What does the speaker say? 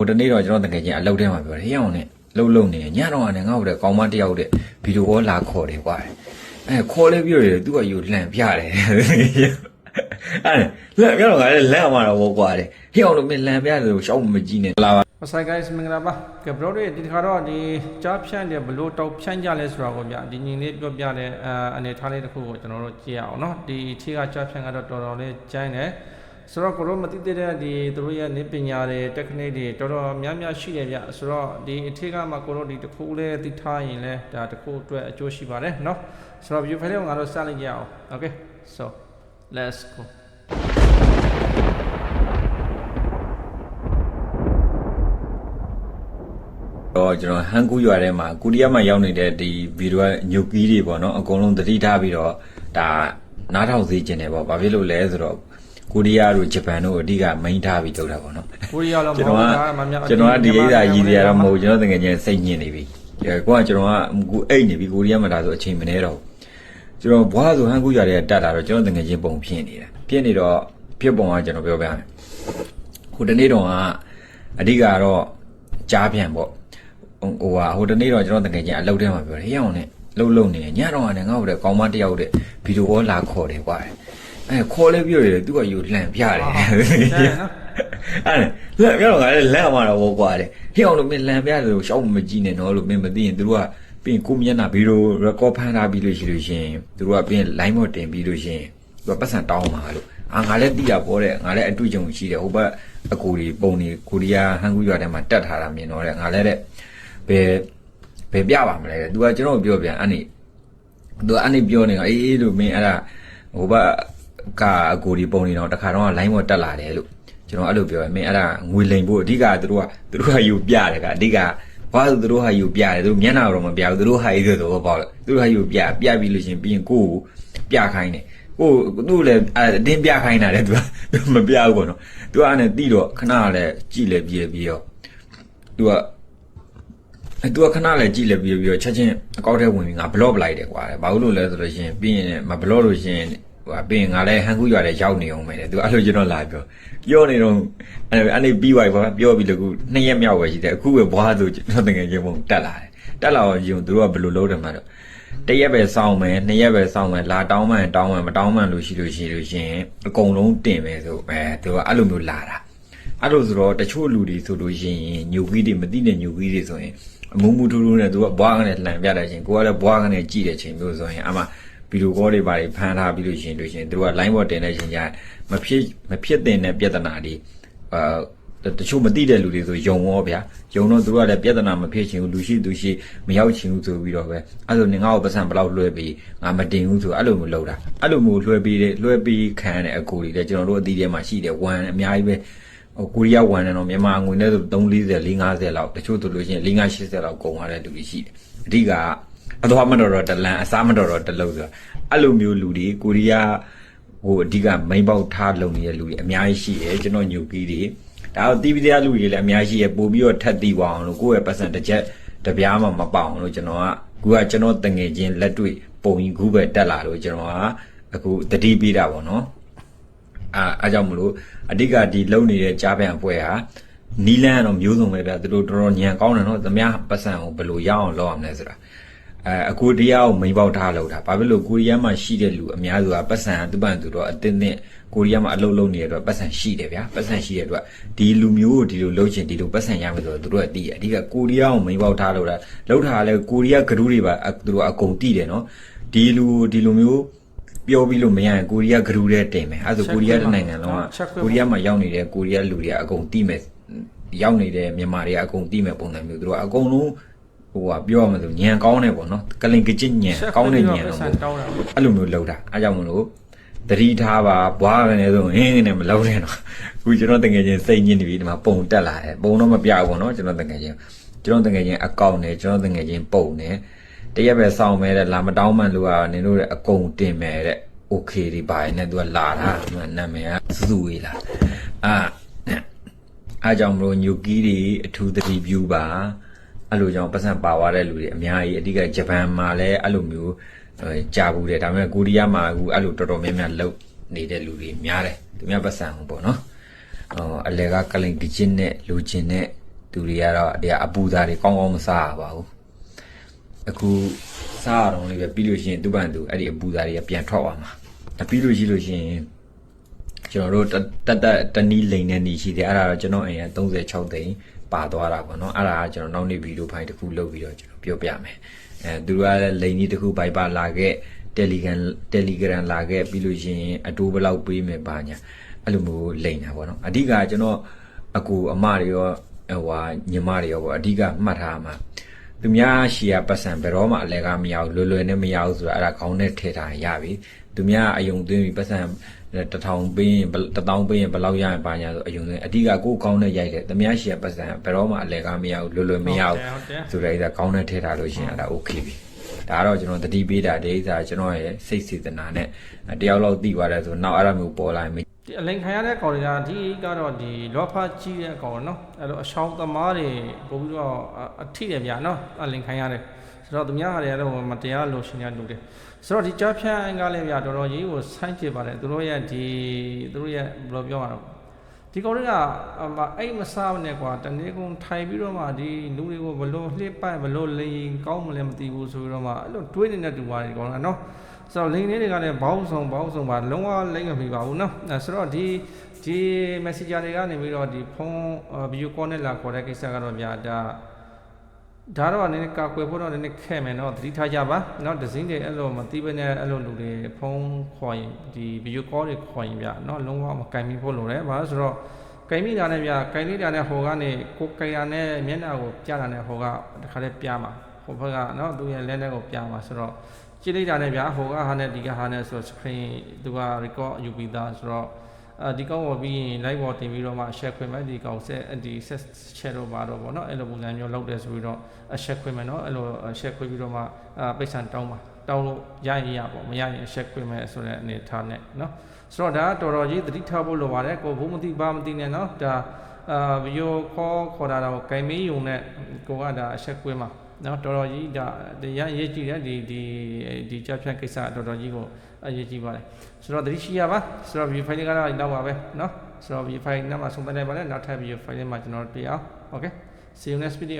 ဟိုတနေ့တော့ကျွန်တော်တကယ်ချင်းအလုပ်ထဲမှာပြောတယ်ဟေးအောင်နဲ့လှုပ်လှုပ်နေတယ်ညတော့ကနေငါ့ကိုတဲ့ကောင်းမတစ်ယောက်တဲ့ဗီဒီယိုကောလာခေါ်တယ်ကွာအဲခေါ်လဲပြောတယ်သူကယူလှန်ပြတယ်အဲ့လမ်းပြတော့ငါလည်းလမ်းမှာတော့ဘောကွာတယ်ဟေးအောင်လို့မင်းလမ်းပြတယ်လို့ရှောက်မကြည့်နဲ့လာပါ မဆိုင် guys မင်္ဂလာပါကဲ bro တွေဒီတစ်ခါတော့ဒီကြားဖြန့်တယ်ဘလို့တောက်ဖြန့်ကြလဲဆိုတာကိုဗျဒီညီလေးပြောပြတဲ့အာအနေထားလေးတစ်ခုကိုကျွန်တော်တို့ကြည့်ရအောင်เนาะဒီအထက်ကကြားဖြန့်ကတော့တော်တော်လေးကျိုင်းတယ် ဆိုတော့ကိုရောမသိသေးတဲ့ဒီသူတို့ရဲ့နေပညာတွေ technique တွေတော်တော်များများရှိတယ်ဗျဆိုတော့ဒီအထက်ကမှကိုရောဒီတစ်ခုလေးသိထားရင်လဲဒါတစ်ခုအတွက်အကျိုးရှိပါတယ်เนาะဆိုတော့ view file ကိုငါတို့စလိုက်ကြအောင် okay so let's go တော့ကျွန်တော်ဟန်ကူရွာထဲမှာကူရီးယားမှာရောက်နေတဲ့ဒီဗီဒီယိုညုတ်ကီးတွေပေါ့နော်အကုန်လုံးသတိထားပြီးတော့ဒါနားထောင်စေချင်တယ်ပေါ့ဘာဖြစ်လို့လဲဆိုတော့ ကိုရီးယားတို့ဂျပန်တို့အဓိကမိန်းထားပြီးလုပ်တာပေါ့နော်ကိုရီးယားလောကျွန်တော်ကမများကျွန်တော်ကဒီအိဒါရည်တွေကတော့မဟုတ်ကျွန်တော်တကယ်ချင်းစိတ်ညစ်နေပြီအဲကိုကကျွန်တော်ကကိုအိတ်နေပြီကိုရီးယားမှာဒါဆိုအချိန်မနေတော့ဘူးကျွန်တော်ဘွားဆိုဟန်ကူရွာထဲတက်လာတော့ကျွန်တော်တကယ်ချင်းပုံဖြစ်နေတာဖြစ်နေတော့ဖြစ်ပုံကကျွန်တော်ပြောပြမယ်ဟိုတနေ့တော့ကအဓိကတော့ကြားပြန်ပေါ့ဟိုဟာဟိုတနေ့တော့ကျွန်တော်တကယ်ချင်းအလုပ်ထဲမှာပြောတယ်ဟေးအောင်နဲ့လှုပ်လှုပ်နေတယ်ညတော့ကနေငါ့ကိုတဲ့ကောင်းမတစ်ယောက်တဲ့ဗီဒီယိုကောလာခေါ်တယ်ကွာ အဲခေါ်လဲပြောတယ်သူကယူလှန်ပြတယ်အဲ့လမ်းပြတော့ငါလည်းလမ်းမှာတော့ဘောကွာတယ်ဟေးအောင်လို့မင်းလမ်းပြတယ်လို့ရှောက်မကြည့်နဲ့နော်လို့မင်းမသိရင်သူတို့ကပြင်ကိုမျက်နှာဗီဒီယိုရကော့ဖမ်းထားပြီးလို့ရှိလို့ရှိရင်သူတို့ကပြင် line မော့တင်ပြီးလို့ရှိရင်သူကပတ်စံတောင်းမှာလို့အာငါလည်းသိတာပေါ့တဲ့ငါလည်းအတွေ့အကြုံရှိတယ်ဟိုဘက်အကူတွေပုံတွေကိုရီးယားဟန်ကူရွာထဲမှာတက်ထားတာမြင်တော့တဲ့ငါလည်းတဲ့ဘယ်ဘယ်ပြပါမလဲ။ तू ကကျွန်တော်ပြောပြန်အဲ့နေ तू အဲ့နေပြောနေတာအေးအေးလို့မင်းအဲ့ဒါဟိုဘက် ကအကိုဒီပုံနေတော့တခါတော့ line ပေါ်တက်လာတယ်လို့ကျွန်တော်အဲ့လိုပြောရင်မင်းအဲ့ဒါငွေလိမ်ဖို့အဓိကသူတို့ကသူတို့ကယူပြတယ်ကအဓိကဘာလို့သူတို့ဟာယူပြတယ်သူတို့မျက်နှာတော့မပြဘူးသူတို့ဟာရေးတဲ့သဘောပေါက်လို့သူတို့ဟာယူပြပြပြီးလို့ရှင်ပြီးရင်ကိုကိုပြခိုင်းတယ်ကိုသူ့လည်းအတင်းပြခိုင်းတာလေသူကမပြဘူးပေါ့နော်သူကအဲ့တိတော့ခဏလည်းကြည်လည်းပြေးပြီးတော့သူကအဲ့သူကခဏလည်းကြည်လည်းပြေးပြီးတော့ချက်ချင်းအကောက်ထဲဝင်ပြီးငါဘလော့ပလိုက်တယ်ကွာဘာလို့လဲဆိုတော့ရှင်ပြီးရင်မဘလော့လို့ရှင် ဟိုပြီးရင်ငါလည်းဟန်ကူရွာလည်းရောက်နေအောင်ပဲတဲ့သူအဲ့လိုကျွန်တော်လာပြောပြောနေတော့အဲ့အဲ့နေပြီးသွားပြီကွာပြောပြီးလို့ခုနှစ်ရက်မြောက်ပဲရှိတယ်အခုပဲဘွားဆိုကျွန်တော်တကယ်ချင်းပုံတက်လာတယ်တက်လာတော့ရင်သူတို့ကဘယ်လိုလုပ်တယ်မှာတော့တရက်ပဲစောင်းမယ်နှစ်ရက်ပဲစောင်းမယ်လာတောင်းမှန်တောင်းမှန်မတောင်းမှန်လို့ရှိလို့ရှိလို့ရှင်အကုန်လုံးတင်မယ်ဆိုအဲသူကအဲ့လိုမျိုးလာတာအဲ့လိုဆိုတော့တချို့လူတွေဆိုလို့ရှိရင်ညူကြီးတွေမသိတဲ့ညူကြီးတွေဆိုရင်အမူမူထူးထူးနဲ့သူကဘွားကနေလှန်ပြတဲ့ချင်းကိုကလည်းဘွားကနေကြည့်တဲ့ချင်းမျိုးဆိုရင်အမှ ဗီဒီယိုကောတွေပါတွေဖမ်းထားပြီးလို့ရှိရင်လို့ရှိရင်သူက line ပေါ်တင်တဲ့ချင်းကျမဖြစ်မဖြစ်တဲ့ပြဿနာတွေအာတချို့မသိတဲ့လူတွေဆိုယုံရောဗျာယုံတော့သူကလည်းပြဿနာမဖြစ်ချင်ဘူးလူရှိသူရှိမရောက်ချင်ဘူးဆိုပြီးတော့ပဲအဲ့လိုနေငါ့ကိုပတ်စံဘလောက်လွှဲပြီးငါမတင်ဘူးဆိုအဲ့လိုမျိုးလုပ်တာအဲ့လိုမျိုးလွှဲပြီးတဲ့လွှဲပြီးခံရတဲ့အကူတွေလည်းကျွန်တော်တို့အသီးထဲမှာရှိတယ်ဝမ်အများကြီးပဲဟိုကိုရီးယားဝန်နဲ့တော့မြန်မာငွေနဲ့ဆို340 450လောက်တချို့တို့လို့ရှိရင်580လောက်ကုန်သွားတဲ့လူတွေရှိတယ်အဓိက အသွားမတော်တော့တလန်အစားမတော်တော့တလုံးဆိုတာအဲ့လိုမျိုးလူတွေကိုရီးယားဟိုအဓိကမိန်ပေါက်ထားလုံနေတဲ့လူတွေအများကြီးရှိတယ်ကျွန်တော်ညုတ်ပြီးတွေဒါတော့တီးပြီးတဲ့လူတွေလည်းအများကြီးရပို့ပြီးတော့ထက်တီးသွားအောင်လို့ကိုယ့်ရဲ့ပတ်စံတစ်ချက်တစ်ပြားမှမပေါအောင်လို့ကျွန်တော်ကကူကကျွန်တော်တငယ်ချင်းလက်တွေ့ပုံကြီးခုပဲတက်လာလို့ကျွန်တော်ကအခုတတိပေးတာပေါ့နော်အာအားကြောင့်မလို့အဓိကဒီလုံနေတဲ့ကြားပြန်ပွဲဟာနီလန်းကတော့မျိုးစုံပဲဗျသူတို့တော်တော်ညံကောင်းတယ်နော်သမားပတ်စံကိုဘယ်လိုရအောင်လုပ်အောင်လဲဆိုတာ အဲအကူတရားကိုမိန်ပေါက်ထားလောက်တာဘာဖြစ်လို့ကိုရီးယားမှာရှိတဲ့လူအများစုကပတ်စံသူ့ပန်သူတော့အတင်းတင်းကိုရီးယားမှာအလုပ်လုပ်နေတဲ့အတွက်ပတ်စံရှိတယ်ဗျာပတ်စံရှိတဲ့အတွက်ဒီလူမျိုးကိုဒီလိုလုပ်ချင်ဒီလိုပတ်စံရမယ်ဆိုတော့သူတို့ကတည်တယ်အဓိကကိုရီးယားကိုမိန်ပေါက်ထားလောက်တာလောက်ထားလဲကိုရီးယားဂရုတွေပါအသူတို့အကုန်တည်တယ်နော်ဒီလူဒီလိုမျိုးပြောပြီးလို့မရရင်ကိုရီးယားဂရူတဲ့တင်မယ်အဲဒါဆိုကိုရီးယားတဲ့နိုင်ငံလုံးကကိုရီးယားမှာရောက်နေတဲ့ကိုရီးယားလူတွေကအကုန်တိမယ်ရောက်နေတဲ့မြန်မာတွေကအကုန်တိမယ်ပုံစံမျိုးသူတို့ကအကုန်လုံး ဟိုကပြောရမှာဆိုညံကောင်းတယ်ပေါ့နော်ကလင်ကကြစ်ညံကောင်းတဲ့ညံတော့ပေါ့တောင်းတာအဲ့လိုမျိုးလောက်တာအဲကြောင့်မလို့တတိထားပါဘွားကနေဆိုဟင်းနဲ့မလောက်နဲ့တော့အခုကျွန်တော်တကယ်ချင်းစိတ်ညစ်နေပြီဒီမှာပုံတက်လာတယ်ပုံတော့မပြဘူးပေါ့နော်ကျွန်တော်တကယ်ချင်းကျွန်တော်တကယ်ချင်းအကောင့်နဲ့ကျွန်တော်တကယ်ချင်းပုံနဲ့တရက်ပဲစောင်းမဲတဲ့လာမတောင်းမှန်လို့ကနင်တို့တဲ့အကုန်တင်မယ်တဲ့ okay ဒီပါရင်လည်းသူကလာတာနာမည်ကစူစူဝေးလာအာအားကြောင့်မလို့ညူကီးတွေအထူးသတိပြုပါ အဲ့လိုကြောင့်ပတ်စံပါသွားတဲ့လူတွေအများကြီးအဓိကဂျပန်မှာလည်းအဲ့လိုမျိုးကြာဘူးတယ်ဒါပေမဲ့ကိုရီးယားမှာအခုအဲ့လိုတော်တော်များများလုပ်နေတဲ့လူတွေများတယ်သူများပတ်စံဟုတ်ပေါ့နော်ဟောအလဲကကလိန်ဒီချင်းနဲ့လူချင်းနဲ့သူတွေကတော့တရားအပူသားတွေကောင်းကောင်းမစားရပါဘူးအခုစားရအောင်လေးပဲပြီးလို့ရှိရင်သူ့ဘန်သူအဲ့ဒီအပူသားတွေကပြန်ထွက်သွားမှာဒါပြီးလို့ရှိလို့ရှိရင်ကျွန်တော်တို့တတက်တက်တနီးလိန်တဲ့နေရှိတယ်အဲ့ဒါတော့ကျွန်တော်အိမ်က36သိန်း ပါသွားတာပေါ့နော်အဲ့ဒါကကျွန်တော်နောက်နေ့ဗီဒီယိုဖိုင်တစ်ခုလုပ်ပြီးတော့ကျွန်တော်ပြောပြမယ်အဲသူတို့ကလည်းလိန်ကြီးတစ်ခု Viber လာခဲ့ Telegram Telegram လာခဲ့ပြီးလို့ရှိရင်အတိုးဘယ်လောက်ပေးမယ်ပါညာအဲ့လိုမျိုးလိန်တာပေါ့နော်အဓိကကျွန်တော်အကူအမတွေရောဟိုဟာညီမတွေရောပေါ့အဓိကမှတ်ထားမှာ သူများရှီယာပတ်စံဘယ်တော့မှအလဲကမရဘူးလွယ်လွယ်နဲ့မရဘူးဆိုတာအဲ့ဒါခေါင်းနဲ့ထည့်ထားရင်ရပြီသူများအယုံသွင်းပြီးပတ်စံတစ်ထောင်ပေးရင်တစ်တောင်းပေးရင်ဘယ်လောက်ရရင်ပါညာဆိုအယုံသွင်းအဓိကကိုယ်ခေါင်းနဲ့ရိုက်တယ်သူများရှီယာပတ်စံဘယ်တော့မှအလဲကမရဘူးလွယ်လွယ်မရဘူးဟုတ်တယ်ဆိုတော့အဲ့ဒါခေါင်းနဲ့ထည့်ထားလို့ရှိရင်အဲ့ဒါ okay ပြီ ဒါကတော့ကျွန်တော်တတိပေးတာဒီဥစ္စာကျွန်တော်ရဲ့စိတ်စေတနာနဲ့တယောက်လောက်သိသွားတယ်ဆိုနောက်အဲ့ဒါမျိုးပေါ်လာရင်ဒီအလိန်ခံရတဲ့ကောင်တွေကဒီကတော့ဒီလောဖကြီးတဲ့ကောင်နော်အဲ့လိုအရှောင်းသမားတွေပို့ပြီးတော့အထိတယ်ဗျာနော်အလိန်ခံရတယ်ဆိုတော့သူများဟာတွေကတော့မတရားလို့ရှင်ရလူတယ်ဆိုတော့ဒီကြားဖြန့်ကလည်းဗျာတော်တော်ကြီးကိုဆိုင်းကျစ်ပါတယ်သူတို့ရဲ့ဒီသူတို့ရဲ့ဘယ်လိုပြောရအောင် ဒီကောင်တွေကအဲ့မစားနဲ့ကွာတနေ့ကုန်ထိုင်ပြီးတော့မှဒီလူတွေကိုဘလို့လှစ်ပိုက်ဘလို့လိန်ကောင်းမလဲမသိဘူးဆိုပြီးတော့မှအဲ့လိုတွေးနေတဲ့တူပါတယ်ကောင်ကနော်ဆိုတော့လိန်လေးတွေကလည်းဘောင်းဆောင်ဘောင်းဆောင်ပါလုံးဝလိမ့်မမိပါဘူးနော်ဆိုတော့ဒီဒီ messenger တွေကနေပြီးတော့ဒီဖုန်း video call နဲ့လာခေါ်တဲ့ကိစ္စကတော့များဒါ ဒါတော့နည်းနည်းကာကွယ်ဖို့တော့နည်းနည်းခဲ့မယ်နော်သတိထားကြပါနော်ဒဇင်းတွေအဲ့လိုမသိဘဲနဲ့အဲ့လိုလူတွေဖုန်းခေါ်ရင်ဒီဗီဒီယိုကောတွေခေါ်ရင်ဗျနော်လုံးဝမကင်မိဖို့လိုတယ်ဘာလို့ဆိုတော့ကင်မိတာနဲ့ဗျကင်လိုက်တာနဲ့ဟိုကနေကိုကင်ရနဲ့မျက်နှာကိုပြတာနဲ့ဟိုကတခါတည်းပြမှာဟိုဘက်ကနော်သူရဲ့လက်နဲ့ကိုပြမှာဆိုတော့ကြည့်လိုက်တာနဲ့ဗျဟိုကဟာနဲ့ဒီကဟာနဲ့ဆိုတော့ screen သူက record ယူပြီးသားဆိုတော့ အဲဒီကောင်းပေါ်ပြီးရင် live ပေါ်တင်ပြီးတော့မှ share ခွင့်မဲ့ဒီကောင်းဆက်ဒီ set share တော့ပါတော့ဗောနော်အဲ့လိုပုံစံမျိုးလုပ်တယ်ဆိုပြီးတော့ share ခွင့်မဲ့နော်အဲ့လို share ခွင့်ပြီးတော့မှအပိတ်ဆန်တောင်းပါတောင်းလို့ရရင်ရပေါ့မရရင် share ခွင့်မဲ့ဆိုတဲ့အနေထားနဲ့နော်ဆိုတော့ဒါကတော်တော်ကြီးသတိထားဖို့လိုပါတယ်ကိုဘုမသိဘာမသိနဲ့နော်ဒါ အာဗီဒီယိုခေါ်ခေါ်တာတော့ဂိုင်မေးယုံနဲ့ကိုကဒါ share ခွင့်မှာနော်တော်တော်ကြီးဒါတရားရေးကြည့်တယ်ဒီဒီဒီကြဖြတ်ကိစ္စတော်တော်ကြီးကိုအရေးကြီးပါတယ်ဆိုတော့သတိရှိရပါဆိုတော့ view file လေးကတော့တော့ပါပဲနော်ဆိုတော့ view file နဲ့မှာဆုံးသက်လိုက်ပါလေနောက်ထပ် view file လေးမှာကျွန်တော်တွေ့အောင် okay see you next video